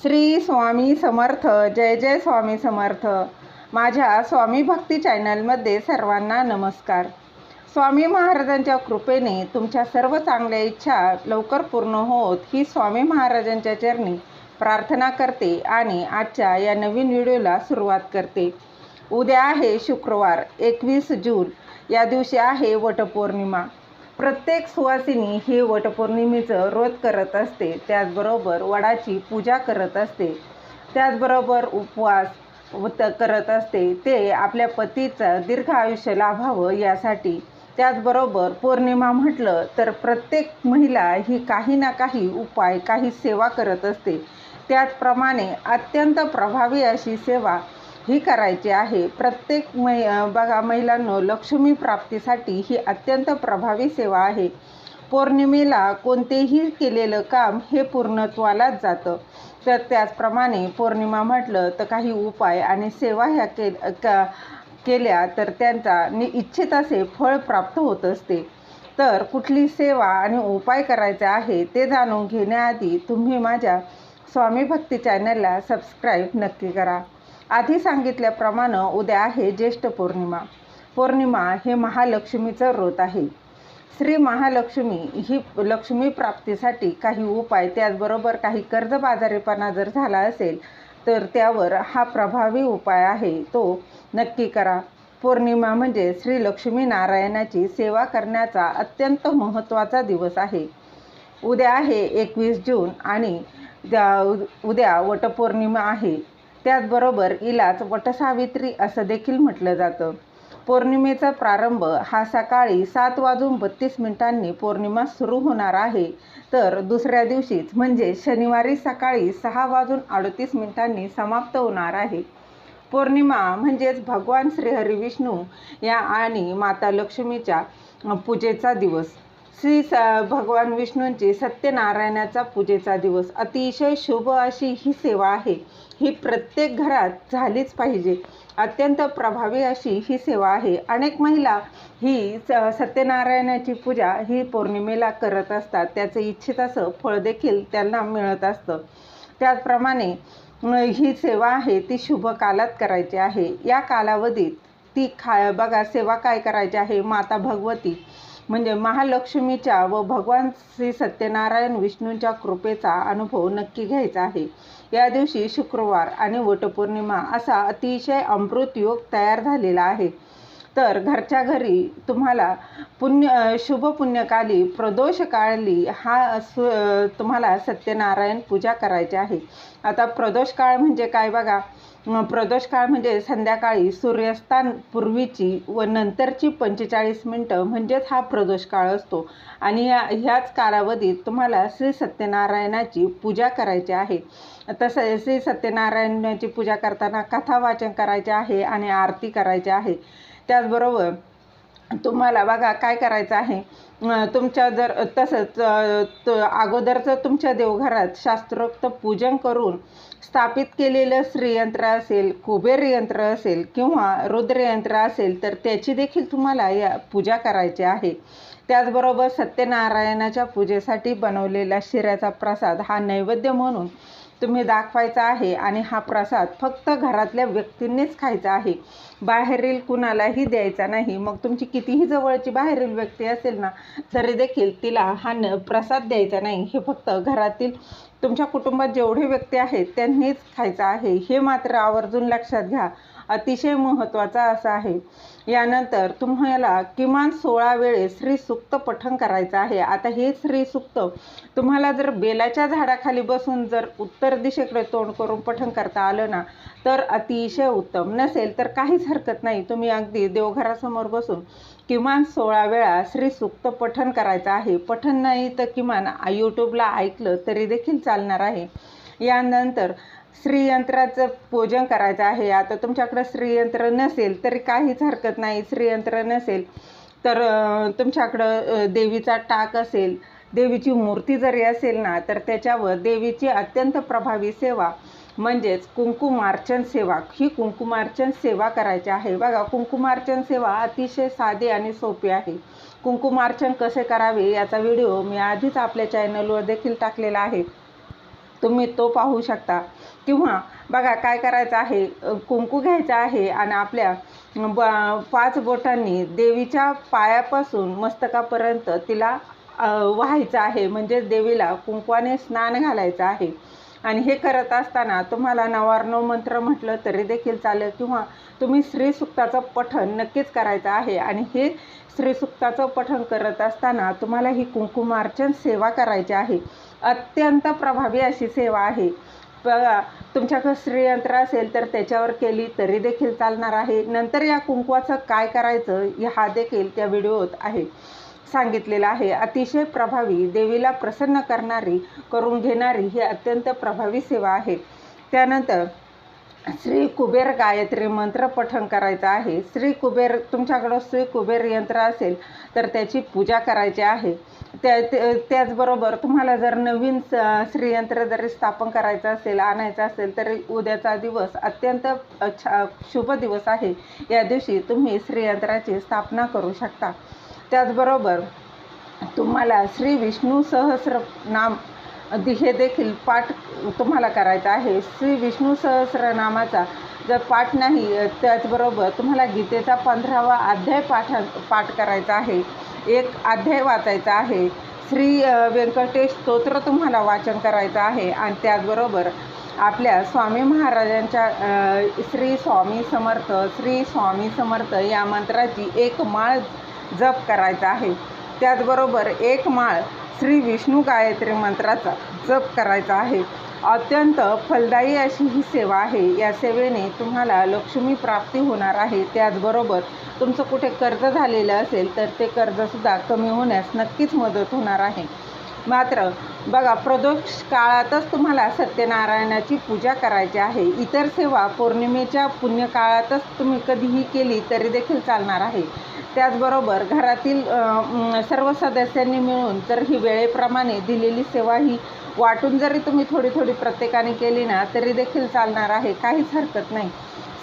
श्री स्वामी समर्थ जय जय स्वामी समर्थ. माझ्या स्वामी भक्ती चॅनलमध्ये सर्वांना नमस्कार. स्वामी महाराजांच्या कृपेने तुमच्या सर्व चांगल्या इच्छा लवकर पूर्ण होत ही स्वामी महाराजांच्या चरणी प्रार्थना करते आणि आजच्या या नवीन व्हिडिओला सुरुवात करते. उद्या आहे शुक्रवार एकवीस जून. या दिवशी आहे वटपौर्णिमा. प्रत्येक सुवासिनी ही वटपौर्णिमेचं व्रत करत असते. त्याचबरोबर वडाची पूजा करत असते. त्याचबरोबर उपवास करत असते. ते आपल्या पतीचं दीर्घ आयुष्य लाभावं यासाठी. त्याचबरोबर पौर्णिमा म्हटलं तर प्रत्येक महिला ही काही ना काही उपाय काही सेवा करत असते. त्याचप्रमाणे अत्यंत प्रभावी अशी सेवा ही करायची आहे. प्रत्येक मै बघा महिलांनो लक्ष्मी प्राप्तीसाठी ही अत्यंत प्रभावी सेवा आहे. पौर्णिमेला कोणतेही केलेलं काम हे पूर्णत्वालाच जातं. तर त्याचप्रमाणे पौर्णिमा म्हटलं तर काही उपाय आणि सेवा ह्या के का केल्या तर त्यांचा नि इच्छित असे फळ प्राप्त होत असते. तर कुठली सेवा आणि उपाय करायचे आहे ते जाणून घेण्याआधी तुम्ही माझ्या स्वामी भक्ती चॅनलला सबस्क्राईब नक्की करा. आधी सांगितल्याप्रमाणे उद्या आहे ज्येष्ठ पौर्णिमा. पौर्णिमा हे महालक्ष्मीचं व्रत आहे. श्री महालक्ष्मी ही लक्ष्मी प्राप्तीसाठी काही उपाय त्याचबरोबर काही कर्जबाजारीपणा जर झाला असेल तर त्यावर हा प्रभावी उपाय आहे. तो नक्की करा. पौर्णिमा म्हणजे श्री लक्ष्मी नारायणाची सेवा करण्याचा अत्यंत महत्त्वाचा दिवस आहे. उद्या आहे एकवीस जून आणि उद्या वटपौर्णिमा आहे. त्याचबरोबर इलाच वटसावित्री असं देखील म्हटलं जातं. पौर्णिमेचा प्रारंभ हा सकाळी सात वाजून बत्तीस मिनिटांनी पौर्णिमा सुरू होणार आहे. तर दुसऱ्या दिवशीच म्हणजे शनिवारी सकाळी सहा वाजून अडतीस मिनिटांनी समाप्त होणार आहे. पौर्णिमा म्हणजेच भगवान श्रीहरी विष्णू या आणि माता लक्ष्मीच्या पूजेचा दिवस. श्री स भगवान विष्णूंची सत्यनारायणाचा पूजेचा दिवस. अतिशय शुभ अशी ही सेवा आहे. ही प्रत्येक घरात झालीच पाहिजे. अत्यंत प्रभावी अशी ही सेवा आहे. अनेक महिला ही स सत्यनारायणाची पूजा ही पौर्णिमेला करत असतात. त्याचं इच्छित असं फळ देखील त्यांना मिळत असतं. त्याचप्रमाणे ही सेवा आहे ती शुभ कालात करायची आहे. या कालावधीत ती खा बघा सेवा काय करायची आहे? माता भगवती. म्हणजे महालक्ष्मीच्या व भगवान श्री सत्यनारायण विष्णूंच्या कृपेचा अनुभव नक्की घ्यायचा आहे. या दिवशी शुक्रवार आणि वटपौर्णिमा असा अतिशय अमृत योग तयार झालेला आहे. तर घरच्या घरी तुम्हाला पुण्य शुभ पुण्यकाली प्रदोष काळली हा सु तुम्हाला सत्यनारायण पूजा करायची आहे. आता प्रदोष काळ म्हणजे काय बघा? प्रदोष काळ म्हणजे संध्याकाळी सूर्यास्तान पूर्वीची व नंतरची पंचेचाळीस मिनटं म्हणजेच हा प्रदोष काळ असतो. आणि या ह्याच कालावधीत तुम्हाला श्री सत्यनारायणाची पूजा करायची आहे. तसं श्री सत्यनारायणाची पूजा करताना कथा वाचन करायचे आहे आणि आरती करायची आहे. त्याचबरोबर तुम्हाला बघा काय करायचं आहे. तुमच्या जर तसंच अगोदरचं तुमच्या देवघरात शास्त्रोक्त पूजन करून स्थापित केलेलं श्रीयंत्र असेल कुबेर यंत्र असेल किंवा रुद्रयंत्र असेल तर त्याची देखील तुम्हाला या पूजा करायची आहे. त्याचबरोबर सत्यनारायणाच्या पूजेसाठी बनवलेला शिऱ्याचा प्रसाद हा नैवेद्य म्हणून तुम्ही दाखवायचा आहे आणि हा प्रसाद फक्त घरातल्या व्यक्तींनीच खायचा आहे. बाहेरील कुणालाही द्यायचा नाही. मग तुमची कितीही जवळची बाहेरील व्यक्ती असेल ना तरी देखील तिला हा न प्रसाद द्यायचा नाही. हे फक्त घरातील तुमच्या कुटुंबात जेवढे व्यक्ती आहेत त्यांनीच खायचं आहे. हे मात्र आवर्जून लक्षात घ्या. अतिशय महत्त्वाचा असा आहे. यानंतर तुम्हाला किमान सोळा वेळेस श्रीसुक्त पठण करायचं आहे. आता हे श्रीसुक्त तुम्हाला जर बेलाच्या झाडाखाली बसून जर उत्तर दिशेकडे तोंड करून पठण करता आलं ना तर अतिशय उत्तम. नसेल तर काहीच हरकत नाही. तुम्ही अगदी देवघरासमोर बसून किमान सोळा वेळा श्रीसुक्त पठण करायचं आहे. पठण नाही तर किमान यूट्यूबला ऐकलं तरी देखील चालणार आहे. यानंतर श्रीयंत्राचं पूजन करायचं आहे. आता तुमच्याकडं श्रीयंत्र नसेल तरी काहीच हरकत नाही. श्रीयंत्र नसेल तर तुमच्याकडं देवीचा टाक असेल देवीची मूर्ती जरी असेल ना तर त्याच्यावर देवीची अत्यंत प्रभावी सेवा म्हणजेच कुंकुमार्चन सेवा. ही कुंकुमार्चन सेवा करायची आहे. बघा कुंकुमार्चन सेवा अतिशय साधी आणि सोपी आहे. कुंकुमार्चन कसे करावे याचा व्हिडिओ मी आधीच आपल्या चॅनलवर देखील टाकलेला आहे. तुम्ही तो पाहू शकता. किंवा बघा काय करायचं आहे? कुंकू घ्यायचं आहे आणि आपल्या ब पाच बोटांनी देवीच्या पायापासून मस्तकापर्यंत तिला व्हायचं आहे. म्हणजे देवीला कुंकवाने स्नान घालायचं आहे. आणि हे करत असताना तुम्हाला नवार्णव मंत्र म्हटलं तरी देखील चालेल किंवा तुम्ही श्रीसुक्ताचं पठण नक्कीच करायचं आहे. आणि हे श्रीसुक्ताचं पठण करत असताना तुम्हाला ही कुंकुमार्चन सेवा करायची आहे. अत्यंत प्रभावी अशी सेवा आहे. बघा तुमच्याकडं श्रीयंत्र असेल तर त्याच्यावर केली तरी देखील चालणार आहे. नंतर या कुंकवाचं काय करायचं हा देखील त्या व्हिडिओत आहे सांगितलेलं आहे. अतिशय प्रभावी देवीला प्रसन्न करणारी करून घेणारी ही अत्यंत प्रभावी सेवा आहे. त्यानंतर श्री कुबेर गायत्री मंत्र पठण करायचं आहे. श्री कुबेर तुमच्याकडं श्री कुबेर यंत्र असेल तर त्याची पूजा करायची आहे. त्या ते- त्याचबरोबर तुम्हाला जर नवीन स- श्रीयंत्र जरी स्थापन करायचं असेल आणायचं असेल तरी उद्याचा दिवस अत्यंत अ, छा शुभ दिवस आहे. या दिवशी तुम्ही श्रीयंत्राची स्थापना करू शकता. त्याचबरोबर तुम्हाला श्री विष्णू सहस्र नाम हे देखील पाठ तुम्हाला करायचा आहे. श्री विष्णू सहस्रनामाचा जर पाठ नाही त्याचबरोबर तुम्हाला गीतेचा पंधरावा अध्याय पाठ पाठ करायचा आहे. एक अध्याय वाचायचा आहे. श्री व्यंकटेश स्तोत्र तुम्हाला वाचन करायचं आहे आणि त्याचबरोबर आपल्या स्वामी महाराजांच्या श्री स्वामी समर्थ श्री स्वामी समर्थ या मंत्राची एक माळ जप करायचा आहे. त्याचबरोबर एक माळ श्री विष्णू गायत्री मंत्राचा जप करायचा आहे. अत्यंत फलदायी अशी ही सेवा आहे. या सेवेने तुम्हाला लक्ष्मी प्राप्ती होणार आहे. त्याचबरोबर तुमचं कुठे कर्ज झालेलं असेल तर ते कर्जसुद्धा कमी होण्यास नक्कीच मदत होणार आहे. मात्र बघा प्रदोष काळातच तुम्हाला सत्यनारायणाची पूजा करायची आहे. इतर सेवा पौर्णिमेच्या पुण्यकाळातच तुम्ही कधीही केली तरी देखील चालणार आहे. त्याचबरोबर घरातील सर्व सदस्यांनी मिळून तर ही वेळेप्रमाणे दिलेली सेवा ही वाटून जरी तुम्ही थोडी थोडी प्रत्येकाने केली ना तरी देखील चालणार आहे. काहीच हरकत नाही.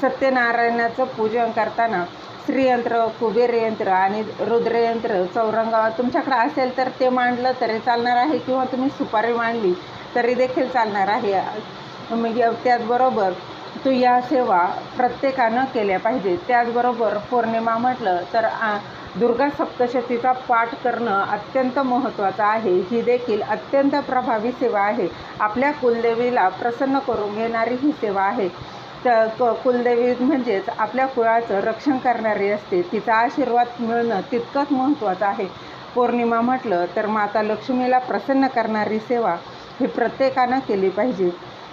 सत्यनारायणाचं पूजन करताना श्रीयंत्र कुबेरयंत्र आणि रुद्रयंत्र चौरंगा तुमच्याकडे असेल तर ते मांडलं तरी चालणार आहे किंवा तुम्ही सुपारी मांडली तरी देखील चालणार आहे. म्हणजे त्याचबरोबर तू या सेवा प्रत्येकानं केल्या पाहिजे त्याचबरोबर पौर्णिमा म्हटलं तर आ, दुर्गा सप्तशतीचा पाठ करणं अत्यंत महत्त्वाचं आहे. ही देखील अत्यंत प्रभावी सेवा आहे. आपल्या कुलदेवीला प्रसन्न करून घेणारी ही सेवा आहे. तर क कुलदेवी म्हणजेच आपल्या कुळाचं रक्षण करणारी असते. तिचा आशीर्वाद मिळणं तितकंच महत्त्वाचं आहे. पौर्णिमा म्हटलं तर माता लक्ष्मीला प्रसन्न करणारी सेवा ही प्रत्येकानं केली पाहिजे.